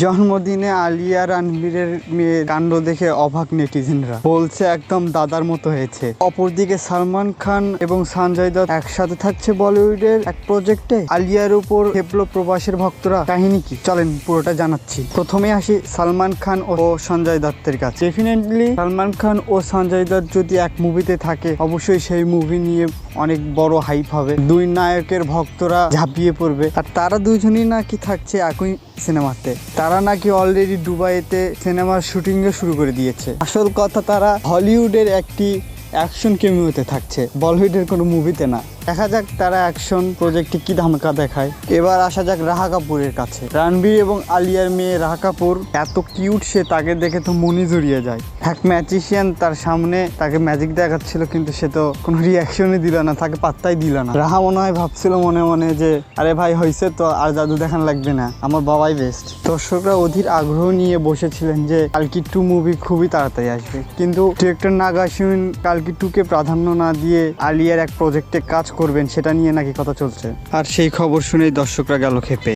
জন্মদিনে আলিয়া রানবীরের মেয়ে কাণ্ড দেখে অবাক নেটিজেনরা। বলছে, একদম দাদার মতো হয়েছে। অপরদিকে সালমান খান এবং সঞ্জয় দত্ত একসাথে থাকছে বলিউডের এক প্রজেক্টে। আলিয়ার উপর খেপলো প্রবাসের ভক্তরা, কাহিনী কি? চলেন, পুরোটা জানাচ্ছি। প্রথমে আসি সালমান খান ও সঞ্জয় দত্তের কাছে। ডেফিনেটলি সালমান খান ও সঞ্জয় দত্ত যদি এক মুভিতে থাকে, অবশ্যই সেই মুভি নিয়ে অনেক বড় হাইপ হবে। দুই নায়কের ভক্তরা ঝাঁপিয়ে পড়বে। আর তারা দুজনই নাকি থাকছে একই সিনেমাতে তারা নাকি অলরেডি দুবাইতে সিনেমার শুটিংও শুরু করে দিয়েছে। আসল কথা তারা হলিউডের একটি অ্যাকশন কেমিওতে থাকছে। বলিউডের কোনো মুভিতে না। দেখা যাক তারা অ্যাকশন প্রজেক্টে কি ধামাকা দেখায়। এবার আসা যাক রাহা কাপুরের কাছে। রণবীর এবং আলিয়ার মেয়ে রাহা কাপুর, এত কিউট সে তাকে দেখে তো মনে জড়িয়ে যায়। এক ম্যাজিশিয়ান তার সামনে তাকে ম্যাজিক দেখাচ্ছিল, কিন্তু সে তো কোনো রিয়াকশনই দিল না, তাকে পাত্তাই দিল না। রাহা মনে হয় ভাবছিল মনে মনে যে, আরে ভাই হয়েছে তো, আর জাদু দেখান লাগবে না। আমার বাবাই বেস্ট দর্শকরা অধীর আগ্রহ নিয়ে বসেছিলেন যে, কালকি টু মুভি খুবই তাড়াতাড়ি আসবে। কিন্তু ডিরেক্টর নাগাসিন কালকি টুকে প্রাধান্য না দিয়ে আলিয়ার এক প্রজেক্টে কাজ করবেন, সেটা নিয়ে নাকি কথা চলছে? আর সেই খবর শুনেই দর্শকরা গেল খেপে